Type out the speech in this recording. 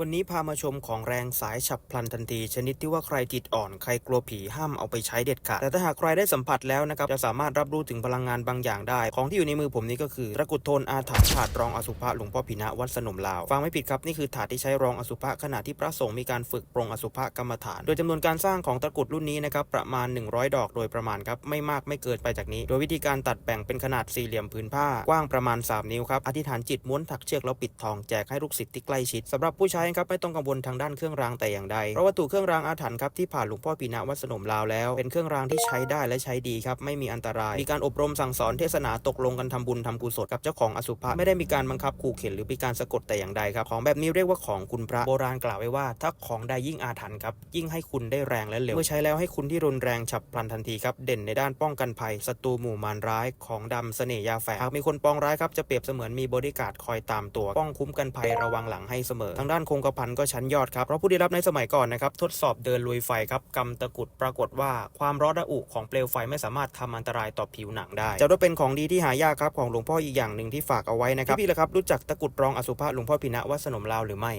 วันนี้พามาชมของแรงสายฉับพลันทันที ชนิดที่ว่าใครจิตอ่อนใครกลัวผีห้ามเอาไปใช้เด็ดขาดแต่ถ้าหากใครได้สัมผัสแล้วนะครับจะสามารถรับรู้ถึงพลังงานบางอย่างได้ ของที่อยู่ในมือผมนี้ก็คือตะกุดโทนอาถรรพ์ถาดรองอสุภะหลวงพ่อพินะวัดสนมลาวฟังไม่ผิดครับนี่คือถาดที่ใช้รองอสุภะขณะที่พระสงฆ์มีการฝึกปรงอสุภะกรรมฐาน โดยจำนวนการสร้างของตะกุดรุ่นนี้นะครับประมาณ 100 ดอกโดยประมาณครับไม่มากไม่เกินไปจากนี้ โดยวิธีการตัดแบ่งเป็นขนาดสี่เหลี่ยมผืนผ้ากว้างประมาณ 3 นิ้วครับอธิษฐานจิตม้วนถักเชือกแล้วปิดทองแจกให้ลูกศิษย์ที่ใกล้ชิดสำหรับผู้ใช้ครับไม่ต้องกังวลทางด้านเครื่องรางแต่อย่างใดเพราะวัตถุเครื่องรางอาถรรพ์ครับที่ผ่านหลวงพ่อปีนะวัดสนมลาวแล้ว เป็นเครื่องรางที่ใช้ได้และใช้ดีครับไม่มีอันตราย มีการอบรมสั่งสอนเทศนาตกลงกันทำบุญทำกุศลกับเจ้าของอสุภะไม่ได้มีการบังคับขู่เข็นหรือมีการสะกดแต่อย่างใดครับของแบบนี้เรียกว่าของคุณพระโบราณกล่าวไว้ว่าถ้าของใดยิ่งอาถรรพ์ครับยิ่งให้คุณได้แรงและเร็วเมื่อใช้แล้วให้คุณที่รุนแรงฉับพลันทันทีครับเด่นในด้านป้องกันภัยศัตรูหมู่มารร้ายของดำเสน่ห์ยาแฝงหากมีคนปองร้ายครับจะเปรียบเสมือนมีบริการคอยตามตัวป้องคุ้มกันภัยระวังหลังให้เสมอทางด้านคงงกระพันก็ชั้นยอดครับเพราะผู้ได้รับในสมัยก่อนนะครับทดสอบเดินลุยไฟครับกำตะกุดปรากฏว่าความร้อนระอุของเปลวไฟไม่สามารถทำอันตรายต่อผิวหนังได้จะว่าเป็นของดีที่หายากครับของหลวงพ่ออีกอย่างหนึ่งที่ฝากเอาไว้นะครับพี่ละครับรู้จักตะกุดรองอสุภะหลวงพ่อพินะวัดสนมลาวหรือไม่